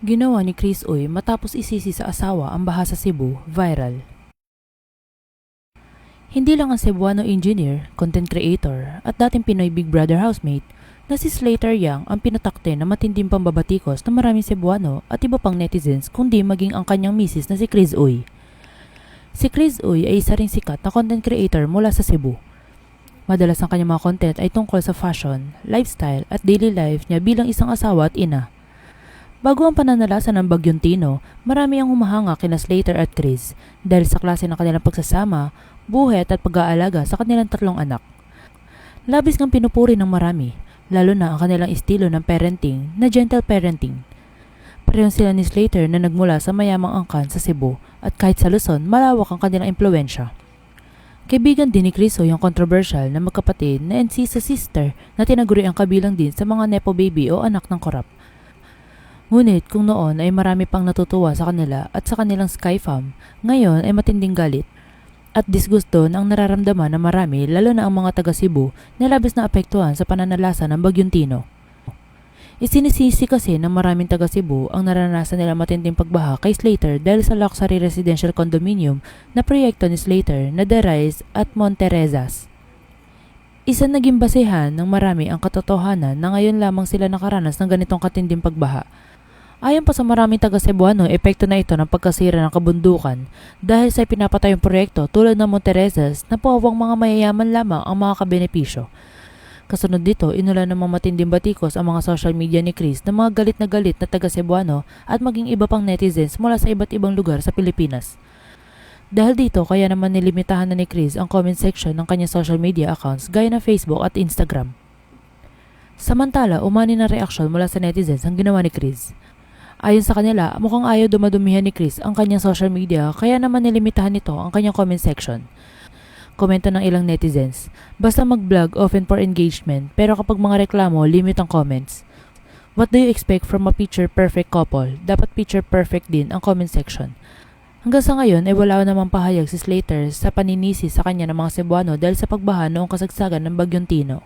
Ginawa ni Chris Uy matapos isisi sa asawa ang baha sa Cebu, viral. Hindi lang ang Cebuano engineer, content creator, at dating Pinoy Big Brother housemate na si Slater Yang ang pinatakte na matinding pambabatikos ng maraming Cebuano at iba pang netizens kundi maging ang kanyang misis na si Chris Uy. Si Chris Uy ay isa ring sikat na content creator mula sa Cebu. Madalas ang kanyang mga content ay tungkol sa fashion, lifestyle at daily life niya bilang isang asawa at ina. Bago ang pananalasan ng Bagyong Tino, marami ang humahanga kina Slater at Chris dahil sa klase ng kanilang pagsasama, buhet at pag-aalaga sa kanilang tatlong anak. Labis ng pinupuri ng marami, lalo na ang kanilang estilo ng parenting na gentle parenting. Parehong sila ni Slater na nagmula sa mayamang angkan sa Cebu at kahit sa Luzon, malawak ang kanilang impluensya. Kaibigan din ni Criso yung controversial na magkapatid na NC sa sister na tinaguri ang kabilang din sa mga nepo baby o anak ng korap. Ngunit kung noon ay marami pang natutuwa sa kanila at sa kanilang sky farm, ngayon ay matinding galit. At disgusto na ang nararamdaman ng marami lalo na ang mga taga Cebu na labis na apektuhan sa pananalasa ng Bagyong Tino. Isinisisi kasi ng maraming taga Cebu ang naranasan nila matinding pagbaha kay Slater dahil sa luxury residential condominium na proyekto ni Slater na The Rise at Monterezas. Isa naging basehan ng marami ang katotohanan na ngayon lamang sila nakaranas ng ganitong katinding pagbaha Ayon pa sa maraming taga Cebuano, epekto na ito ng pagkasira ng kabundukan dahil sa pinapatayong proyekto tulad ng Monterezas na pawang mga mayayaman lamang ang mga kabenepisyo. Kasunod dito, inula ng mga matinding batikos ang mga social media ni Chris na mga galit na galit na taga Cebuano at maging iba pang netizens mula sa iba't ibang lugar sa Pilipinas. Dahil dito, kaya naman nilimitahan na ni Chris ang comment section ng kanyang social media accounts gaya ng Facebook at Instagram. Samantala, umani na reaksyon mula sa netizens ang ginawa ni Chris. Ayon sa kanila, mukhang ayaw dumadumihan ni Chris ang kanyang social media kaya naman nilimitahan nito ang kanyang comment section. Komento ng ilang netizens, basta mag-vlog often for engagement pero kapag mga reklamo, limit ang comments. What do you expect from a picture perfect couple? Dapat picture perfect din ang comment section. Hanggang sa ngayon ay wala namang pahayag si Slater sa paninisi sa kanya ng mga Cebuano dahil sa pagbaha noong kasagsagan ng Bagyong Tino.